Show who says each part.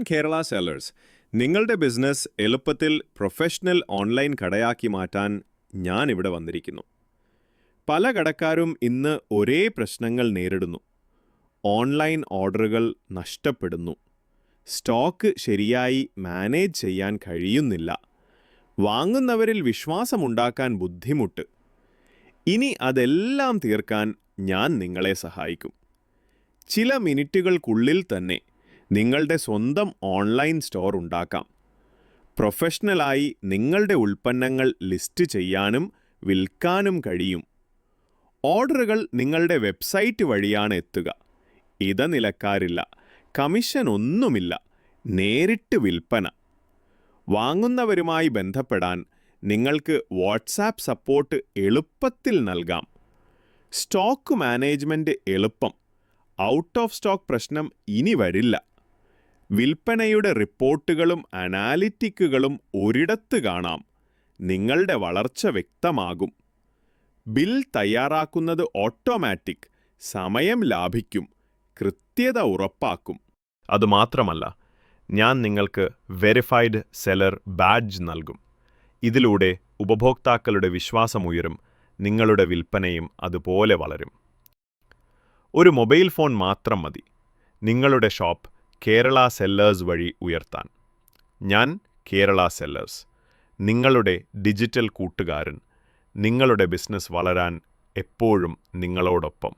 Speaker 1: Kerala sellers. നിങ്ങളുടെ business എളുപ്പത്തിൽ professional online കടയാക്കി മാറ്റാൻ ഞാൻ ഇവിടെ വന്നിരിക്കുന്നു. പല കടക്കാരും ഇന്ന് ഒരേ പ്രശ്നങ്ങൾ നേരിടുന്നു. ഓൺലൈൻ ഓർഡറുകൾ നഷ്ടപ്പെടുന്നു. സ്റ്റോക്ക് ശരിയായി മാനേജ് ചെയ്യാൻ കഴിയുന്നില്ല. വാങ്ങുന്നവരിൽ വിശ്വാസമുണ്ടാക്കാൻ ബുദ്ധിമുട്ട്. ഇനി അതെല്ലാം തീർക്കാൻ ഞാൻ നിങ്ങളെ സഹായിക്കും. ചില മിനിറ്റുകൾക്കുള്ളിൽ തന്നെ നിങ്ങളുടെ സ്വന്തം ഓൺലൈൻ സ്റ്റോർ ഉണ്ടാക്കാം. പ്രൊഫഷണലായി നിങ്ങളുടെ ഉൽപ്പന്നങ്ങൾ ലിസ്റ്റ് ചെയ്യാനും വിൽക്കാനും കഴിയും. ഓർഡറുകൾ നിങ്ങളുടെ വെബ്സൈറ്റ് വഴിയാണ് എത്തുക. ഇത നിലക്കാരില്ല. കമ്മീഷൻ ഒന്നുമില്ല. നേരിട്ട് വിൽപ്പന. വാങ്ങുന്നവരുമായി ബന്ധപ്പെടാൻ നിങ്ങൾക്ക് വാട്സാപ്പ് സപ്പോർട്ട് എളുപ്പത്തിൽ നൽകാം. സ്റ്റോക്ക് മാനേജ്മെന്റ് എളുപ്പം. ഔട്ട് ഓഫ് സ്റ്റോക്ക് പ്രശ്നം ഇനി വരില്ല. വിൽപ്പനയുടെ റിപ്പോർട്ടുകളും അനാലിറ്റിക്കുകളും ഒരിടത്ത് കാണാം. നിങ്ങളുടെ വളർച്ച വ്യക്തമാകും. ബിൽ തയ്യാറാക്കുന്നത് ഓട്ടോമാറ്റിക് സമയം ലാഭിക്കും കൃത്യത ഉറപ്പാക്കും. അതുമാത്രമല്ല ഞാൻ നിങ്ങൾക്ക് വെരിഫൈഡ് സെലർ ബാഡ്ജ് നൽകും. ഇതിലൂടെ ഉപഭോക്താക്കളുടെ വിശ്വാസമുയരും നിങ്ങളുടെ വിൽപ്പനയും അതുപോലെ വളരും. ഒരു മൊബൈൽ ഫോൺ മാത്രം മതി. നിങ്ങളുടെ ഷോപ്പ് കേരള സെല്ലേഴ്സ് വഴി ഉയർത്താൻ. ഞാൻ കേരള സെല്ലേഴ്സ്. നിങ്ങളുടെ ഡിജിറ്റൽ കൂട്ടുകാരൻ. നിങ്ങളുടെ ബിസിനസ് വളരാൻ എപ്പോഴും നിങ്ങളോടൊപ്പം.